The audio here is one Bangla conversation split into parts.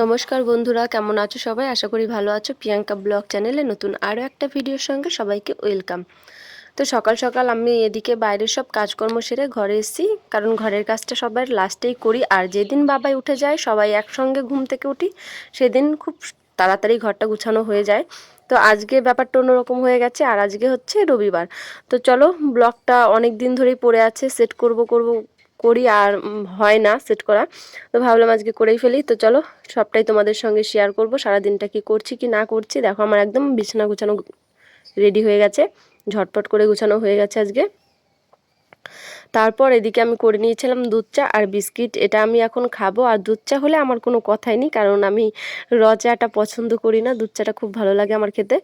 নমস্কার বন্ধুরা, কেমন আছো সবাই? আশা করি ভালো আছো। প্রিয়াঙ্কা ব্লগ চ্যানেলে নতুন আরও একটা ভিডিওর সঙ্গে সবাইকে ওয়েলকাম। তো সকাল সকাল আমি এদিকে বাইরের সব কাজকর্ম সেরে ঘরে এসেছি, কারণ ঘরের কাজটা সবার লাস্টেই করি। আর যেদিন বাবাই উঠে যায়, সবাই একসঙ্গে ঘুম থেকে উঠি, সেদিন খুব তাড়াতাড়ি ঘরটা গুছানো হয়ে যায়। তো আজকে ব্যাপারটা অন্যরকম হয়ে গেছে, আর আজকে হচ্ছে রবিবার। তো চলো, ব্লগটা অনেক দিন ধরেই পড়ে আছে, সেট করব করব করি আর হয় না সেট করা। তো ভাবলাম আজকে করেই ফেলি। তো চলো, সবটাই তোমাদের সঙ্গে শেয়ার করব। সারাদিনটা কি করছি, কি না করছি। দেখো, আমার একদম বিছানা গুছানো রেডি হয়ে গেছে। ঝটপট করে গুছানো হয়ে গেছে আজকে। তারপর এদিকে আমি করে নিয়েছিলাম দুধ চা আর বিস্কিট। এটা আমি এখন খাব আর দুধ চা হলে আমার কোনো কথাই নেই, কারণ আমি র চাটা পছন্দ করি না, দুধ চাটা খুব ভালো লাগে আমার খেতে।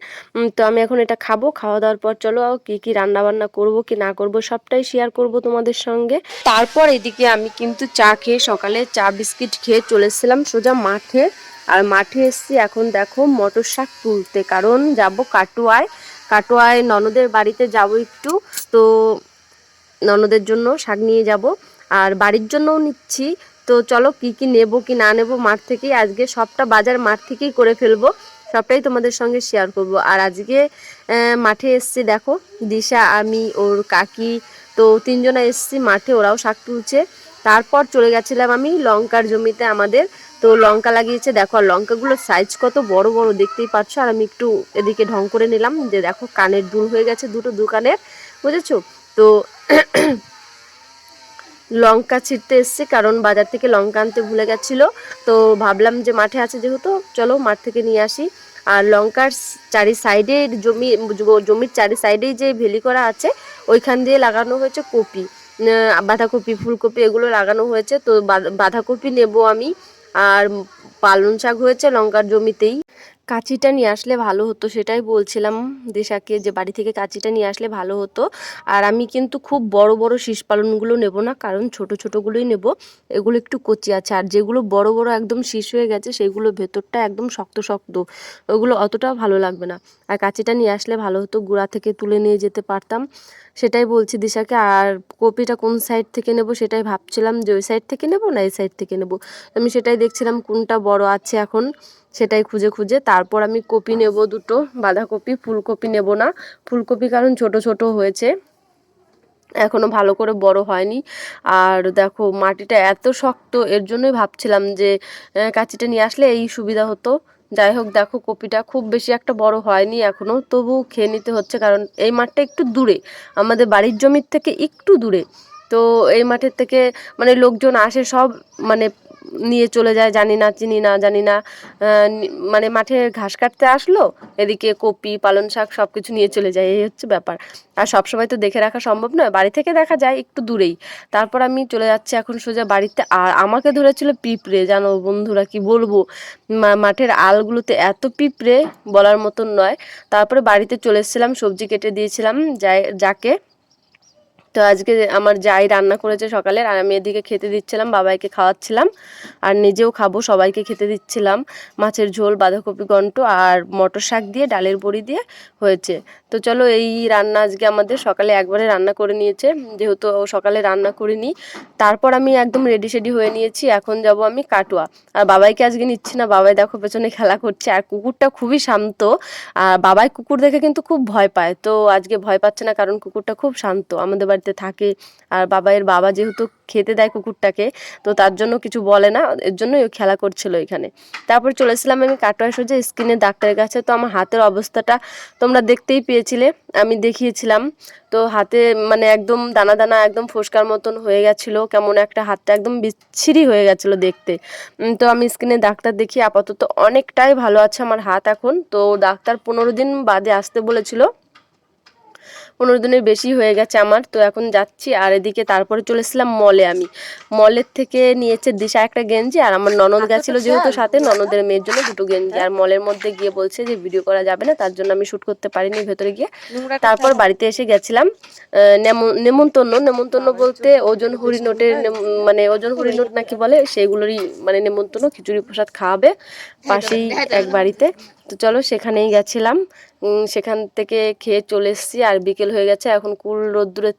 তো আমি এখন এটা খাব, খাওয়া দাওয়ার পর চলো কি কি রান্না বান্না করব, কি না করব, সবটাই শেয়ার করব তোমাদের সঙ্গে। তারপর এদিকে আমি কিন্তু চা খেয়ে সকালে চা বিস্কিট খেয়ে চলে এসেছিলাম সোজা মাঠে। আর মাঠে এসেছি এখন দেখো মটর শাক তুলতে, কারণ যাব কাটোয়ায়। কাটোয়ায় ননদের বাড়িতে যাব একটু, তো ননদের জন্য শাক নিয়ে যাব। আর বাড়ির জন্যও নিচ্ছি। তো চলো কি কি নেব, কি না নেব মাঠ থেকেই আজকে সবটা বাজার মাঠ থেকেই করে ফেলব। সবটাই তোমাদের সঙ্গে শেয়ার করব। আর আজকে মাঠে এসছি দেখো, দিশা, আমি, ওর কাকি। তো তিনজনা এসছি মাঠে, ওরাও শাক তুলছে। তারপর চলে গেছিলাম আমি লঙ্কার জমিতে আমাদের। তো লঙ্কা লাগিয়েছে, দেখো, আর লঙ্কাগুলোর সাইজ কত বড় বড় দেখতেই পাচ্ছ। আর আমি একটু এদিকে ঢং করে নিলাম যে দেখো কানের দুল হয়ে গেছে দুটো দোকানের বুঝেছ? তো লঙ্কা ছিঁড়তে এসছি, কারণ বাজার থেকে লঙ্কা আনতে ভুলে গেছিল। তো ভাবলাম যে মাঠে আছে যেহেতু, চলো মাঠ থেকে নিয়ে আসি। আর লঙ্কার চারি সাইডে জমি জমির চারি সাইডেই যে ভেলি করা আছে, ওইখান দিয়ে লাগানো হয়েছে কপি। বাঁধাকপি, ফুলকপি এগুলো লাগানো হয়েছে। তো বাঁধাকপি নেব আমি। আর পালং শাক হয়েছে লঙ্কার জমিতেই। কাঁচিটা নিয়ে আসলে ভালো হতো, সেটাই বলছিলাম দিশাকে যে বাড়ি থেকে কাঁচিটা নিয়ে আসলে ভালো হতো। আর আমি কিন্তু খুব বড় বড় শীষ পালনগুলো নেব না, কারণ ছোট, ছোটগুলোই নেব। এগুলো একটু কচি আছে, আর যেগুলো বড় বড় একদম শীষ হয়ে গেছে, সেগুলো ভেতরটা একদম শক্ত শক্ত। ওগুলো অতটাও ভালো লাগবে না। আর কাঁচিটা নিয়ে আসলে ভালো হতো, গুঁড়া থেকে তুলে নিয়ে যেতে পারতাম। সেটাই বলছি দিশাকে, আর কপিটা কোন সাইড থেকে নেব সেটাই ভাবছিলাম যে ওই সাইড থেকে নেব না এই সাইড থেকে নেব? আমি সেটাই দেখছিলাম কোনটা বড় আছে এখন। সেটাই খুঁজে খুঁজে। তারপর আমি কপি নেব দুটো, বাঁধাকপি, ফুলকপি নেব না। ফুলকপি কারণ ছোট ছোট হয়েছে, এখনও ভালো করে বড় হয়নি। আর দেখো, মাটিটা এত শক্ত, এর জন্যই ভাবছিলাম যে কাঁচিটা নিয়ে আসলে এই সুবিধা হতো। যাই হোক, দেখো, কপিটা খুব বেশি একটা বড় হয়নি এখনও তবু খেয়ে নিতে হচ্ছে কারণ এই মাঠটা একটু দূরে, আমাদের বাড়ির জমির থেকে একটু দূরে। তো এই মাঠের থেকে মানে লোকজন আসে সব মানে নিয়ে চলে যায়, জানি না, চিনি না, জানি না। মানে মাঠে ঘাস কাটতে আসলো, এদিকে কপি, পালং শাক সব কিছু নিয়ে চলে যায়, এই হচ্ছে ব্যাপার। আর সবসময় তো দেখে রাখা সম্ভব নয়, বাড়ি থেকে দেখা যায় একটু দূরেই। তারপর আমি চলে যাচ্ছি এখন সোজা বাড়িতে, আর আমাকে ধরেছিল পিঁপড়ে, জানো বন্ধুরা কি বলব? মাঠের আলগুলোতে এত পিঁপড়ে বলার মতন নয়। তারপরে বাড়িতে চলে এসেছিলাম, সবজি কেটে দিয়েছিলাম, যাই, যাকে। তো আজকে আমার যাই রান্না করেছে সকালের, আর আমি এদিকে খেতে দিচ্ছিলাম, বাবাইকে খাওয়াচ্ছিলাম, আর নিজেও খাব, সবাইকে খেতে দিচ্ছিলাম। মাছের ঝোল, বাঁধাকপি ঘন্ট আর মটর শাক দিয়ে, ডালের বড়ি দিয়ে হয়েছে। তো চলো এই রান্না আজকে আমাদের সকালে একবারে রান্না করে নিয়েছে, যেহেতু সকালে রান্না করিনি। তারপর আমি একদম রেডি সেডি হয়ে নিয়েছি, এখন যাব আমি কাটোয়া। আর বাবাইকে আজকে নিচ্ছি না, বাবাই দেখো পেছনে খেলা করছে, আর কুকুরটা খুবই শান্ত। আর বাবাই কুকুর দেখে কিন্তু খুব ভয় পায়, তো আজকে ভয় পাচ্ছে না, কারণ কুকুরটা খুব শান্ত। আমাদের বাড়িতে থাকে। আর বাবাইয়ের বাবা যেহেতু খেতে দেয় কুকুরটাকে, তো তার জন্য কিছু বলে না, এর জন্যই ও খেলা করছিল এখানে। তারপর চলেছিলাম আমি কাটোয়া সোজা স্কিনে ডাক্তারের কাছে। তো আমার হাতের অবস্থাটা তোমরা দেখতেই পেয়েছিলে, আমি দেখিয়েছিলাম। তো হাতে মানে একদম দানা দানা, একদম ফোসকার মতন হয়ে গেছিল, কেমন একটা হাতটা একদম বিচ্ছিরি হয়ে গেছিল দেখতে। তো আমি স্কিনে ডাক্তার দেখি, আপাতত অনেকটাই ভালো আছে আমার হাত এখন। তো ডাক্তার পনেরো দিন বাদে আসতে বলেছিল। পনেরো দিনের বেশি হয়ে গেছে আমার তো এখন যাচ্ছি। আর এদিকে তারপরে চলেছিলাম মলে আমি। মলের থেকে নিয়েছে দিশা একটা গেঞ্জি আর আমার ননদ গেছিল যেহেতু সাথে ননদের মেয়ের জন্য দুটো গেঞ্জি। আর মলের মধ্যে গিয়ে বলছে যে ভিডিও করা যাবে না তার জন্য আমি শ্যুট করতে পারিনি ভেতরে গিয়ে। তারপর বাড়িতে এসে গেছিলাম। নেমন্তন্ন নেমন্তন্ন বলতে ওজন হুড়ি নোটের মানে ওজন হুড়ি নোট নাকি বলে সেইগুলোরই মানে নেমন্তন্ন খিচুড়ি প্রসাদ খাওয়াবে পাশেই এক বাড়িতে। তো চলো সেখানেই গেছিলাম। সেখান থেকে খেয়ে চলে এসেছি আর বিকেল হয়ে গেছে, এখন কুল রোদ্দুরে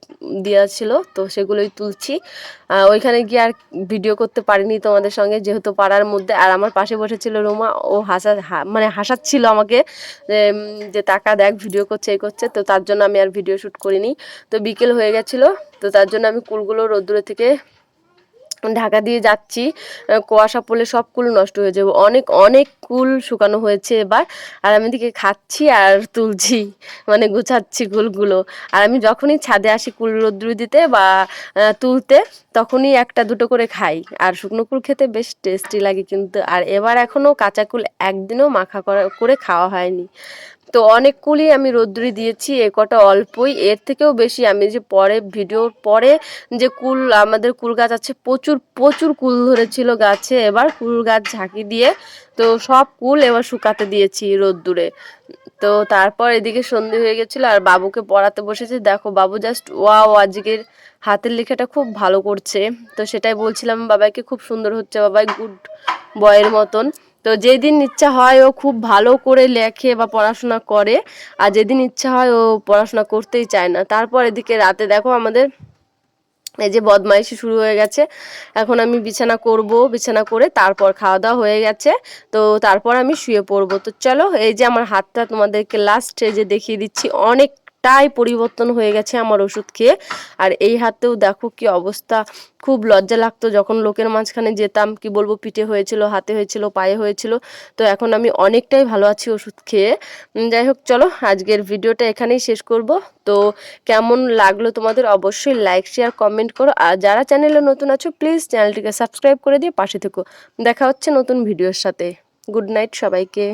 দেওয়া ছিল, তো সেগুলোই তুলছি। ওইখানে গিয়ে আর ভিডিও করতে পারিনি তোমাদের সঙ্গে, যেহেতু পাড়ার মধ্যে। আর আমার পাশে বসেছিল রুমা, ও হাসা মানে হাসাচ্ছিল আমাকে যে টাকা দেখ, ভিডিও করছে এই করছে, তো তার জন্য আমি আর ভিডিও শ্যুট করিনি। তো বিকেল হয়ে গেছিল, তো তার জন্য আমি কুলগুলো রোদ্দুরে থেকে ঢাকা দিয়ে যাচ্ছি কুয়াশা পড়লে সব কুল নষ্ট হয়ে যাবে। অনেক অনেক কুল শুকানো হয়েছে এবার। আর আমি দিকে খাচ্ছি আর তুলছি মানে গুছাচ্ছি কুলগুলো। আর আমি যখনই ছাদে আসি কুল রোদ্রু দিতে বা তুলতে, তখনই একটা দুটো করে খাই। আর শুকনো কুল খেতে বেশ টেস্টি লাগে কিন্তু। আর এবার এখনও কাঁচা কুল একদিনও মাখা করা, করে খাওয়া হয়নি। তো অনেক কুলই আমি রোদ্দুরি দিয়েছি, এ কটা অল্পই। এর থেকেও বেশি আমি যে পরে ভিডিওর পরে যে কুল, আমাদের কুল গাছ আছে, প্রচুর প্রচুর কুল ধরেছিল গাছে। এবার কুল গাছ ঝাঁকি দিয়ে তো সব কুল এবার শুকাতে দিয়েছি রোদ্দুরে। তো তারপর এদিকে সন্ধে হয়ে গেছিল, আর বাবুকে পড়াতে বসেছে। দেখো, বাবু জাস্ট ওয়াও আজকের হাতের লেখাটা খুব ভালো করছে। তো সেটাই বলছিলাম বাবাকে খুব সুন্দর হচ্ছে, বাবাই গুড বয়ের মতন। তো যেদিন ইচ্ছা হয় ও খুব ভালো করে লেখে বা পড়াশোনা করে, আর যেদিন ইচ্ছা হয় ও পড়াশোনা করতেই চায় না। তারপর এদিকে রাতে দেখো আমাদের এই যে বদমাইশি শুরু হয়ে গেছে। এখন আমি বিছানা করব, বিছানা করে তারপর খাওয়া দাওয়া হয়ে গেছে। তো তারপর আমি শুয়ে পড়ব। তো চলো, এই যে আমার হাতটা তোমাদেরকে লাস্টে যে দেখিয়ে দিচ্ছি অনেকটাই পরিবর্তন হয়ে গেছে আমার ওষুধ খেয়ে। আর এই হাতেও দেখো কি অবস্থা, খুব লজ্জা লাগতো যখন লোকের মাঝখানে যেতাম, কি বলব, পিঠে হয়েছিল, হাতে হয়েছিল, পায়ে হয়েছিল। তো এখন আমি অনেকটাই ভালো আছি ওষুধ খেয়ে। যাই হোক, চলো আজকের ভিডিওটা এখানেই শেষ করব। তো কেমন লাগল তোমাদের অবশ্যই লাইক, শেয়ার, কমেন্ট করো। আর যারা চ্যানেলে নতুন আছো, প্লিজ চ্যানেলটিকে সাবস্ক্রাইব করে দিয়ে পাশে থেকো। দেখা হচ্ছে নতুন ভিডিওর সাথে। গুড নাইট সবাইকে।